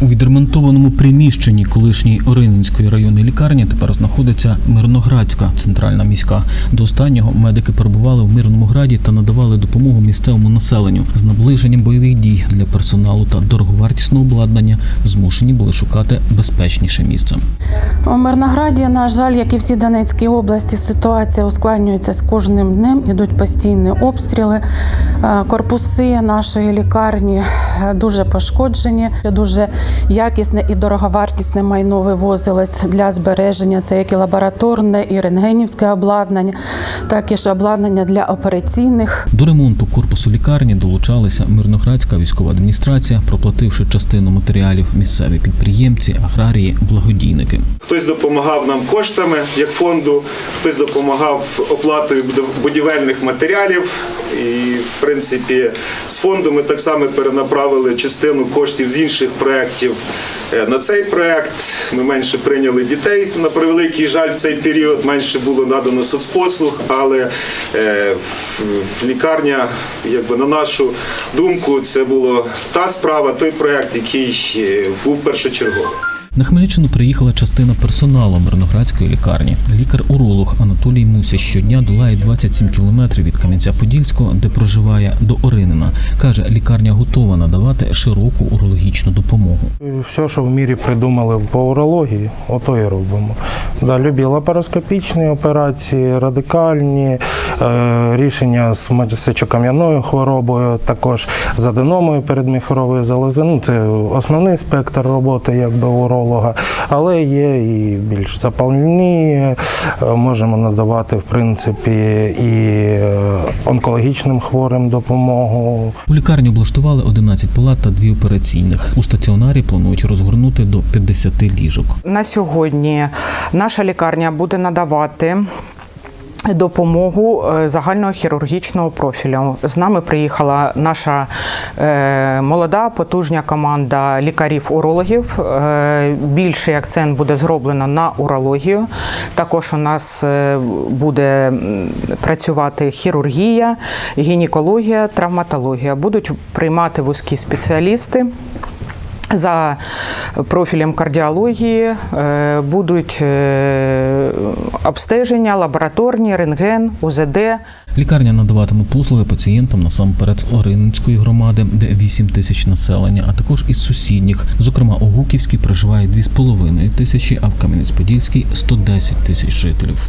У відремонтованому приміщенні колишньої Орининської районної лікарні тепер знаходиться Мирноградська центральна міська. До останнього медики перебували в мирному граді та надавали допомогу місцевому населенню. З наближенням бойових дій для персоналу та дороговартісного обладнання змушені були шукати безпечніше місце. У Мирнограді, на жаль, як і всій Донецькій області, ситуація ускладнюється з кожним днем. Ідуть постійні обстріли. Е, Корпуси нашої лікарні е, дуже пошкоджені. Дуже якісне і дороговартісне майно вивозилось для збереження. Це як і лабораторне, і рентгенівське обладнання, так і ж обладнання для операційних. До ремонту корпусу лікарні долучалися Мирноградська військова адміністрація, проплативши частину матеріалів місцеві підприємці, аграрії, благодійники. Хтось допомагав нам коштами як фонду, хтось допомагав оплатою буд- будівельних матеріалів. І, в принципі, з фонду ми так само перенаправили частину коштів з інших проєктів е, на цей проєкт. Ми менше прийняли дітей. На превеликий жаль, в цей період менше було надано соцпослуг, але е, лікарня, якби на нашу думку, це була та справа, той проєкт, який е, був першочерговий. На Хмельниччину приїхала частина персоналу Мирноградської лікарні. Лікар-уролог Анатолій Муся щодня долає 27 кілометрів від Кам'янця-Подільського, де проживає, до Оринина. Каже, лікарня готова надавати широку урологічну допомогу. Все, що в мірі придумали по урології, ото і робимо. Да, любі лапароскопічні операції, радикальні, е, рішення з сечокам'яною хворобою, також з аденомою передміхорової залози. Ну, це основний спектр роботи якби уролога, але є і більш запальні, е, можемо надавати в принципі і е, онкологічним хворим допомогу. У лікарні облаштували 11 палат та дві операційних. У стаціонарі планують розгорнути до 50 ліжок. На сьогодні наша лікарня буде надавати. Допомогу е, загального хірургічного профілю. З нами приїхала наша е, молода потужня команда лікарів-урологів. Е, більший акцент буде зроблено на урологію. Також у нас буде працювати хірургія, гінекологія, травматологія. Будуть приймати вузькі спеціалісти. За профілем кардіології е, будуть е, обстеження, лабораторні, рентген, УЗД. Лікарня надаватиме послуги пацієнтам насамперед з Орининської громади, де 8 тисяч населення, а також із сусідніх. Зокрема, у Гуківській проживає 2,5 тисячі, а в Кам'янець-Подільській 110 тисяч жителів.